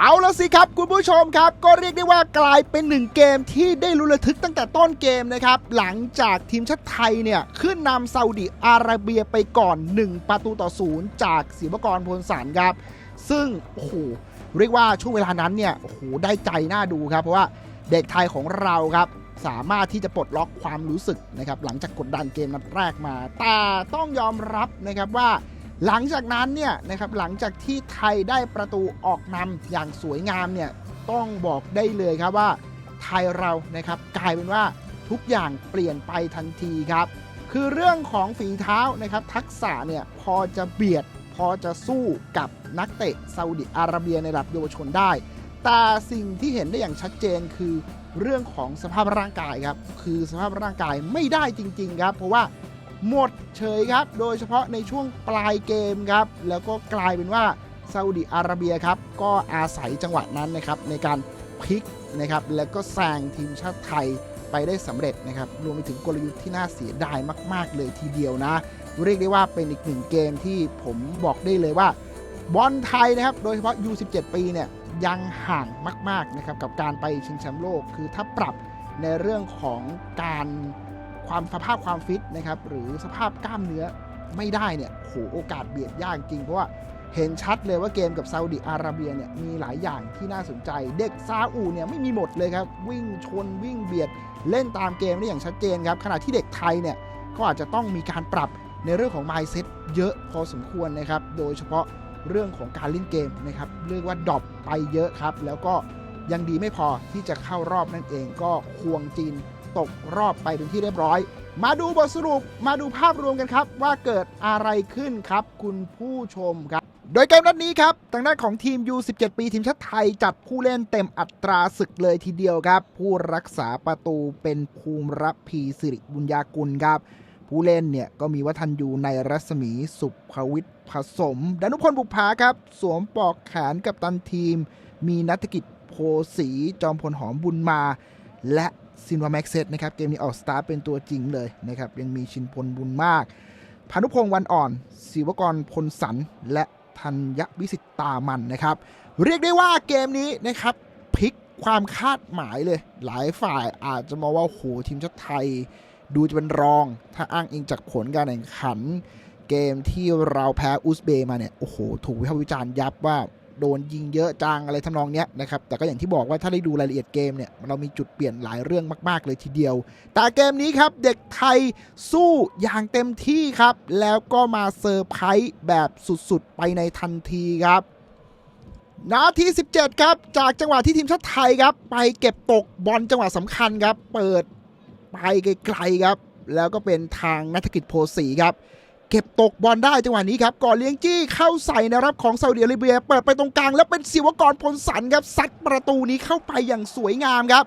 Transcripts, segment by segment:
เอาละสิครับ คุณผู้ชมครับ ก็เรียกได้ว่ากลายเป็นหนึ่งเกมที่ได้ลุ้นระทึกตั้งแต่ต้นเกมนะครับ หลังจากทีมชาติไทยเนี่ย ขึ้นนำซาอุดิอาระเบียไปก่อน 1 ประตูต่อศูนย์จากศิวกรพลสารครับ ซึ่ง โอ้โห เรียกว่าช่วงเวลานั้นเนี่ย โอ้โห ได้ใจน่าดูครับ เพราะว่าเด็กไทยของเราครับ สามารถที่จะปลดล็อกความรู้สึกนะครับหลังจากกดดันเกมนัดแรกมาแต่ต้องยอมรับนะครับว่า หลังจากนั้นเนี่ยนะครับหลังจากที่ไทยได้ประตูออกนำอย่างสวยงามเนี่ยต้องบอกได้เลยครับว่า ไทยเรานะครับกลายเป็นว่าทุกอย่างเปลี่ยนไปทันทีครับ คือเรื่องของฝีเท้านะครับทักษะเนี่ยพอจะเบียด พอจะสู้กับนักเตะซาอุดิอาระเบียในระดับเยาวชนได้ แต่สิ่งที่เห็นได้อย่างชัดเจนคือเรื่องของสภาพร่างกายครับ คือสภาพร่างกายไม่ได้จริง ๆ ครับ เพราะว่า หมดเฉยครับ โดยเฉพาะในช่วงปลายเกมครับ แล้วก็กลายเป็นว่าซาอุดิอาระเบียครับ ก็อาศัยจังหวะนั้นนะครับในการพลิกนะครับ แล้วก็แซงทีมชาติไทยไปได้สำเร็จนะครับ รวมไปถึงกลยุทธ์ที่น่าเสียดายมาก ๆ เลยทีเดียวนะ เรียกได้ว่าเป็นอีกหนึ่งเกมที่ผมบอกได้เลยว่า บอลไทยนะครับ โดยเฉพาะ U17 ปีเนี่ยยังห่างมาก ๆ นะครับ กับการไปชิงแชมป์โลก คือถ้าปรับในเรื่องของการ ความสภาพความฟิตนะครับหรือสภาพกล้ามเนื้อไม่ได้เนี่ยโหโอกาสเบียดยากจริงเพราะว่าเห็นชัดเลยว่าเกมกับซาอุดิอาระเบียเนี่ยมีหลายอย่างที่น่าสนใจ เด็กซาอุเนี่ยไม่มีหมดเลยครับ วิ่งชนวิ่งเบียด เล่นตามเกมได้อย่างชัดเจนครับขณะที่เด็กไทยเนี่ยก็อาจจะต้องมีการปรับในเรื่องของ mindset เยอะพอสมควรนะครับ โดยเฉพาะเรื่องของการเล่นเกมนะครับเรียกว่าดรอปไปเยอะครับ แล้วก็ยังดีไม่พอที่จะเข้ารอบนั่นเองก็ควงจีน ตกรอบไปเป็นที่เรียบร้อย มาดูบทสรุปมาดูภาพรวมกันครับ ว่าเกิดอะไรขึ้นครับ คุณผู้ชมครับ โดยเกมนัดนี้ครับทางด้านของทีม U17 ปีทีมชาติไทย จัดผู้เล่นเต็มอัตราศึกเลยทีเดียวครับ ผู้รักษาประตูเป็นภูมิรับพีสิริบุญญากุลครับผู้เล่นเนี่ยก็มีวัฒนยูในรัศมีสุภวิทย์ผสมดนุพลบุภาครับ สวมปลอกแขนกับตันทีม มีนัฐกิจโพสีจอมพลหอมบุญมา และ ซินวาแม็กเซตนะครับ เกมนี้ออกสตาร์เป็นตัวจริงเลยนะครับ ยังมีชินพลบุญมาก พานุพงศ์วันอ่อน ศิวกรพลสัน และธัญวิสิตตามันนะครับ เรียกได้ว่าเกมนี้นะครับพลิกความคาดหมายเลย หลายฝ่ายอาจจะมองว่าโอ้โหทีมชาติไทย ดูจะเป็นรอง ถ้าอ้างอิงจากผลการแข่งขัน เกมที่เราแพ้อุซเบย์มาเนี่ย โอ้โห ถูกวิพากษ์วิจารณ์ยับว่า โดนยิงเยอะจังอะไรทำนองเนี้ยนะครับแต่ก็อย่างที่บอกว่าถ้าได้ดูรายละเอียดเกมเนี่ยเรามีจุดเปลี่ยนหลายเรื่องมากๆเลยทีเดียว แต่เกมนี้ครับ เด็กไทยสู้อย่างเต็มที่ครับ แล้วก็มาเซอร์ไพรส์แบบสุดๆ ไปในทันทีครับนาที 17 ครับ จากจังหวะที่ทีมชาติไทยครับ ไปเก็บตกบอลจังหวะสำคัญครับ เปิดไปไกลๆครับ แล้วก็เป็นทางนัฐกิจโพสีครับ เก็บตกบอลได้จังหวะนี้ครับก่อนเลี้ยงจี้เข้าใส่นะครับของซาอุดิอาระเบีย เปิดไปตรงกลาง แล้วเป็นศิวกรพลสันครับซัดประตูนี้เข้าไปอย่างสวยงามครับ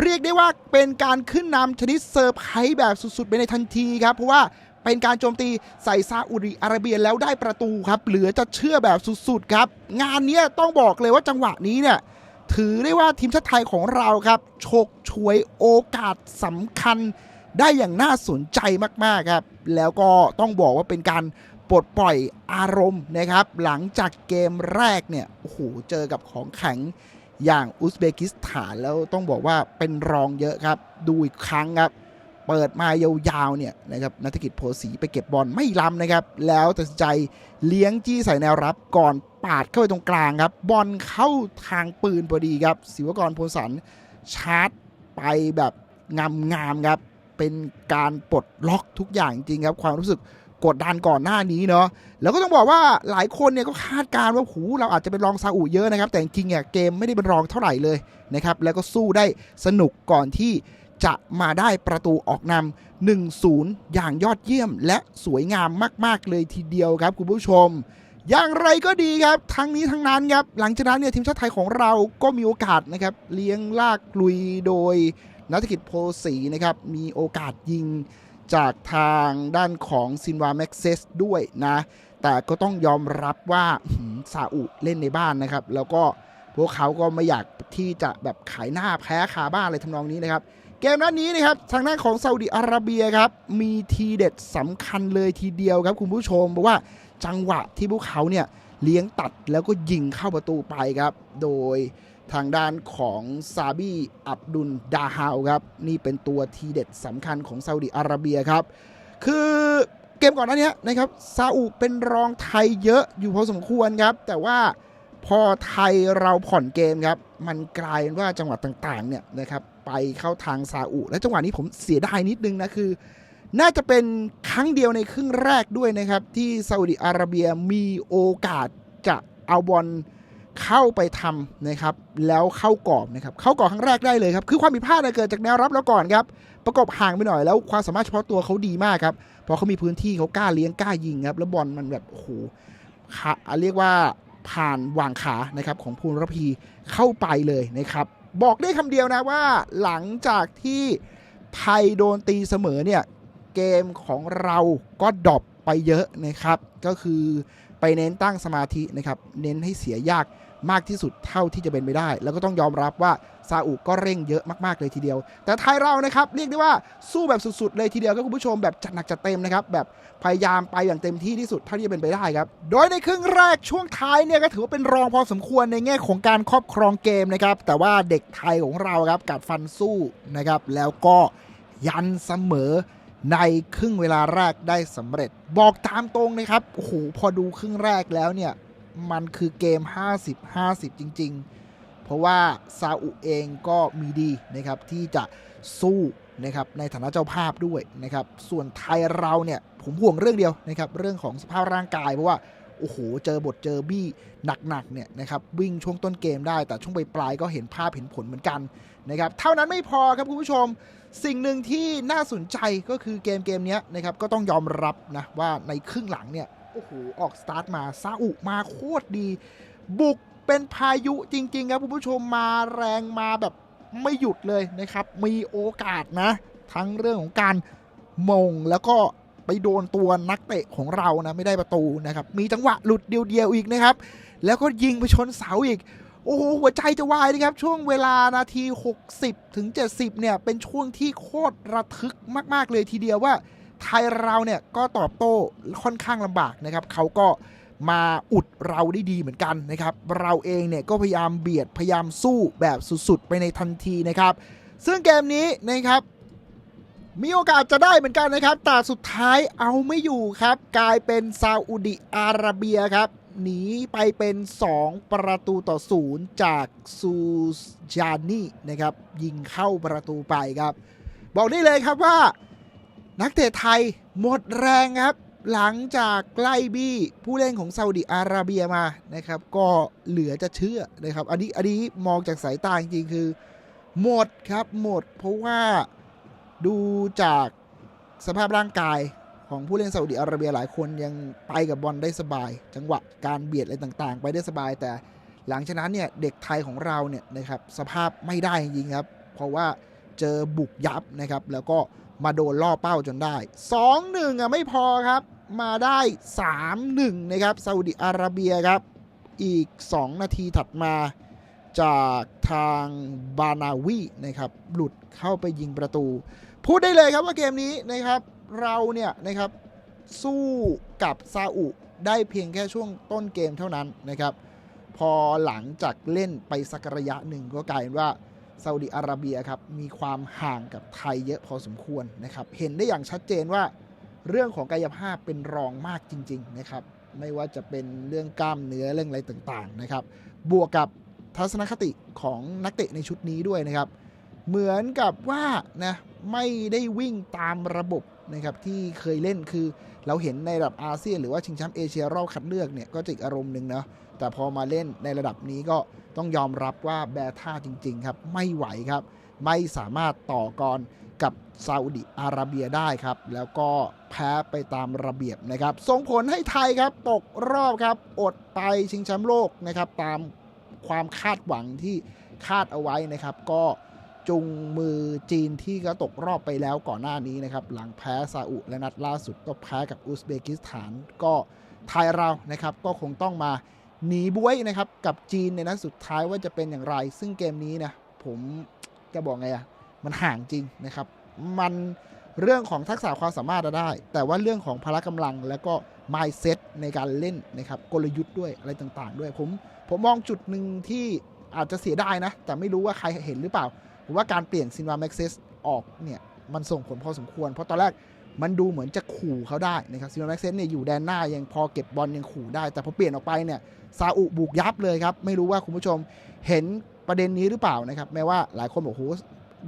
เรียกได้ว่าเป็นการขึ้นนำชนิดเซอร์ไพรส์แบบสุดๆ ไปในทันทีครับ เพราะว่าเป็นการโจมตีใส่ซาอุดิอาระเบียแล้วได้ประตูครับ เหลือจะเชื่อแบบสุดๆครับ งานนี้ต้องบอกเลยว่าจังหวะนี้เนี่ยถือได้ว่าทีมชาติไทยของเราครับฉกฉวยโอกาสสำคัญ ได้อย่างน่าสนใจมากๆครับ แล้วก็ต้องบอกว่าเป็นการปลดปล่อยอารมณ์นะครับ หลังจากเกมแรกเนี่ยโอ้โหเจอกับของแข็งอย่างอุซเบกิสถานแล้วต้องบอกว่าเป็นรองเยอะครับ ดูอีกครั้งครับ เปิดมายาวๆเนี่ยนะครับนัฐกิจโพสีไปเก็บบอลไม่ล้ำนะครับ แล้วตัดสินใจเลี้ยงจี้ใส่แนวรับก่อนปาดเข้าไปตรงกลางครับ บอลเข้าทางปืนพอดีครับ ศิวกรพลสันชาร์จไปแบบงามๆครับ เป็นการปลดล็อกทุกอย่างจริงครับ ความรู้สึกกดดันก่อนหน้านี้เนาะแล้วก็ต้องบอกว่าหลายคนเนี่ยก็คาดการณ์ว่าหูเราอาจจะเป็นรองซาอุเยอะนะครับ แต่จริงเนี่ยเกมไม่ได้เป็นรองเท่าไหร่เลยนะครับแล้วก็สู้ได้สนุกก่อนที่จะมาได้ประตูออกนำ1-0 อย่างยอดเยี่ยม และสวยงามมากๆเลยทีเดียวครับคุณผู้ชม อย่างไรก็ดีครับ ทั้งนี้ทั้งนั้นครับ หลังจากนั้นเนี่ยทีมชาติไทยของเราก็มีโอกาสนะครับ เลี้ยงลากลุยโดย นักกิจโพสีนะครับ มีโอกาสยิงจากทางด้านของซินวาแม็กเซสด้วยนะ แต่ก็ต้องยอมรับว่าซาอุเล่นในบ้านนะครับ แล้วก็พวกเขาก็ไม่อยากที่จะแบบขายหน้าแพ้คาบ้านอะไรทำนองนี้นะครับ เกมนัดนี้นะครับ ทางด้านของซาอุดิอาระเบียครับ มีทีเด็ดสำคัญเลยทีเดียวครับคุณผู้ชมเพราะว่าจังหวะที่พวกเขาเนี่ยเลี้ยงตัดแล้วก็ยิงเข้าประตูไปครับ โดย ทางด้านของซาบีอับดุลดาฮาวครับ นี่เป็นตัวทีเด็ดสำคัญของซาอุดิอาระเบียครับ คือเกมก่อนหน้านี้นะครับซาอุเป็นรองไทยเยอะอยู่พอสมควรครับ แต่ว่าพอไทยเราผ่อนเกมครับ มันกลายเป็นว่าจังหวะต่างๆเนี่ยนะครับไปเข้าทางซาอุ และจังหวะนี้ผมเสียดายนิดนึงนะคือ น่าจะเป็นครั้งเดียวในครึ่งแรกด้วยนะครับ ที่ซาอุดิอาระเบียมีโอกาสจะเอาบอล เข้าไปทำนะครับแล้วเข้ากรอบนะครับเข้ากรอบครั้งแรกได้เลยครับคือความผิดพลาดเกิดจากแนวรับแล้วก่อนครับประกบห่างไปหน่อยแล้วความสามารถเฉพาะตัวเขาดีมากครับพราะเขามีพื้นที่เขากล้าเลี้ยงกล้ายิงครับแล้วบอลมันแบบโอ้โหขาเรียกว่าผ่านวางขานะครับของภูลรพีเข้าไปเลยนะครับบอกได้คำเดียวนะว่าหลังจากที่ไทยโดนตีเสมอเนี่ยเกมของเราก็ดรอปไปเยอะนะครับ ก็คือไปเน้นตั้งสมาธินะครับ เน้นให้เสียยาก มากที่สุดเท่าที่จะเป็นไปได้ แล้วก็ต้องยอมรับว่าซาอุก็เร่งเยอะมากๆเลยทีเดียว แต่ไทยเรานะครับเรียกได้ว่าสู้แบบสุดๆเลยทีเดียวก็คุณผู้ชมแบบจัดหนักจัดเต็มนะครับแบบพยายามไปอย่างเต็มที่ที่สุดเท่าที่จะเป็นไปได้ครับ โดยในครึ่งแรกช่วงท้ายเนี่ยก็ถือว่าเป็นรองพอสมควรในแง่ของการครอบครองเกมนะครับแต่ว่าเด็กไทยของเราครับกัดฟันสู้นะครับแล้วก็ยันเสมอในครึ่งเวลาแรกได้สำเร็จ บอกตามตรงนะครับโอ้โหพอดูครึ่งแรกแล้วเนี่ย มันคือเกม 50-50 จริง ๆ เพราะว่าซาอุเองก็มีดีนะครับที่จะสู้นะครับในฐานะเจ้าภาพด้วยนะครับส่วนไทยเราเนี่ยผมห่วงเรื่องเดียวนะครับเรื่องของสภาพร่างกายเพราะว่าโอ้โห เจอบทเจอบี้หนักๆเนี่ยนะครับวิ่งช่วงต้นเกมได้แต่ช่วงปลายก็เห็นภาพเห็นผลเหมือนกันนะครับเท่านั้นไม่พอครับคุณผู้ชม สิ่งหนึ่งที่น่าสนใจก็คือเกมเกมนี้นะครับก็ต้องยอมรับนะว่าในครึ่งหลังเนี่ย โอ้โห ออกสตาร์ทมาซาอุมาโคตรดี บุกเป็นพายุจริง ๆ ครับคุณผู้ชมมาแรงมาแบบไม่หยุดเลยนะครับ มีโอกาสนะ ทั้งเรื่องของการมงแล้วก็ไปโดนตัวนักเตะของเรานะ ไม่ได้ประตูนะครับ มีจังหวะหลุดเดียวๆอีกนะครับ แล้วก็ยิงไปชนเสาอีก โอ้โห หัวใจจะวายนะครับ ช่วงเวลานาที 60 ถึง 70 เนี่ย เป็นช่วงที่โคตรระทึกมาก ๆ เลยทีเดียวว่า ไทยเราเนี่ยก็ตอบโต้ค่อนข้างลำบากนะครับเขาก็มาอุดเราได้ดีเหมือนกันนะครับ เราเองเนี่ยก็พยายามเบียดพยายามสู้แบบสุดๆ ไปในทันทีนะครับ ซึ่งเกมนี้นะครับ มีโอกาสจะได้เหมือนกันนะครับ แต่สุดท้ายเอาไม่อยู่ครับ กลายเป็นซาอุดิอาระเบียครับ หนีไปเป็น 2 ประตูต่อศูนย์จากซูจานี่นะครับ ยิงเข้าประตูไปครับ บอกได้เลยครับว่า นักเตะไทยหมดแรงครับ หลังจากไล่บี้ผู้เล่นของซาอุดิอาระเบียมานะครับ ก็เหลือจะเชื่อนะครับ อันนี้อันนี้มองจากสายตาจริงๆคือ หมดครับหมด เพราะว่าดูจากสภาพร่างกายของผู้เล่นซาอุดิอาระเบียหลายคนยังไปกับบอลได้สบาย จังหวะการเบียดอะไรต่างๆ ไปได้สบาย แต่หลังจากนั้นเนี่ยเด็กไทยของเราเนี่ยนะครับสภาพไม่ได้จริงครับ เพราะว่าเจอบุกยับนะครับแล้วก็ มาโดนล่อเป้าจนได้ 2-1อะไม่พอครับ มาได้ 3-1 นะครับซาอุดิอาระเบียครับ อีก 2 นาทีถัดมาจากทางบานาวีนะครับ หลุดเข้าไปยิงประตู พูดได้เลยครับว่าเกมนี้นะครับ เราเนี่ยนะครับสู้กับซาอุได้เพียงแค่ช่วงต้นเกมเท่านั้นนะครับ พอหลังจากเล่นไปสักระยะหนึ่งก็กลายเป็นว่า ซาอุดิอาระเบียครับมีความห่างกับไทยเยอะพอสมควรนะครับเห็นได้อย่างชัดเจนว่าเรื่องของกายภาพเป็นรองมากจริงๆนะครับไม่ว่าจะเป็นเรื่องกล้ามเนื้อเรื่องอะไรต่างๆนะครับบวกกับทัศนคติของนักเตะในชุดนี้ด้วยนะครับ เหมือนกับว่านะไม่ได้วิ่งตามระบบ นะครับที่เคยเล่นคือเราเห็นในระดับอาเซียนหรือว่าชิงแชมป์เอเชียรอบคัดเลือกเนี่ยก็จะอีกอารมณ์หนึ่งเนาะแต่พอมาเล่นในระดับนี้ก็ต้องยอมรับว่าแบท่าจริง ๆ ครับไม่ไหวครับ ไม่สามารถต่อกรกับซาอุดิอาระเบียได้ครับ แล้วก็แพ้ไปตามระเบียบนะครับ ส่งผลให้ไทยครับตกรอบครับอดไปชิงแชมป์โลกนะครับ ตามความคาดหวังที่คาดเอาไว้นะครับ ก็ จุงมือจีนที่ก็ตกรอบไปแล้วก่อนหน้านี้นะครับ หลังแพ้ซาอุและนัดล่าสุดก็แพ้กับอุซเบกิสถาน ก็ไทยเรานะครับ ก็คงต้องมาหนีบวยนะครับ กับจีนในนัดสุดท้ายว่าจะเป็นอย่างไร ซึ่งเกมนี้นะผมจะบอกไงอะมันห่างจริงนะครับ มันเรื่องของทักษะความสามารถอะได้ แต่ว่าเรื่องของพละกำลังแล้วก็ mindset ในการเล่นนะครับกลยุทธ์ด้วยอะไรต่างๆ ด้วยผมผมมองจุดหนึ่งที่อาจจะเสียดายนะ แต่ไม่รู้ว่าใครเห็นหรือเปล่า ผมว่าการเปลี่ยนซินวาแม็กซิสออกเนี่ยมันส่งผลพอสมควร เพราะตอนแรกมันดูเหมือนจะขู่เขาได้นะครับซินวาแม็กซิสเนี่ยอยู่แดนหน้ายังพอเก็บบอลยังขู่ได้ แต่พอเปลี่ยนออกไปเนี่ยซาอุบุกยับเลยครับ ไม่รู้ว่าคุณผู้ชมเห็นประเด็นนี้หรือเปล่านะครับแม้ว่าหลายคนบอกโห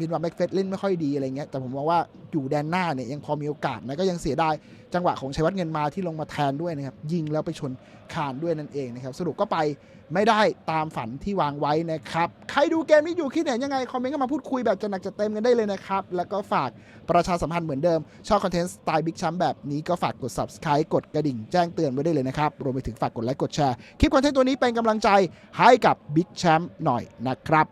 บินวาแบ็กเฟสเล่นไม่ค่อยดีอะไรเงี้ยแต่ผมมองว่าอยู่แดนหน้าเนี่ยยังพอมีโอกาสนะก็ยังเสียดายจังหวะของชัยวัฒน์เงินมาที่ลงมาแทนด้วยนะครับยิงแล้วไปชนคานด้วยนั่นเองนะครับสรุปก็ไปไม่ได้ตามฝันที่วางไว้นะครับใครดูเกมนี้อยู่คิดเห็นยังไง คอมเมนต์ก็มาพูดคุยแบบจะหนักจะเต็มกันได้เลยนะครับ แล้วก็ฝากประชาสัมพันธ์เหมือนเดิม ชอบคอนเทนต์สไตล์บิ๊กชัมแบบนี้ก็ฝากกด subscribe กดกระดิ่งแจ้งเตือนไว้ได้เลยนะครับรวมไปถึงฝากกดไลค์กดแชร์คลิปคอนเทนต์ตัวนี้เป็นกำลังใจให้กับบิ๊กแชมป์หน่อยนะครับ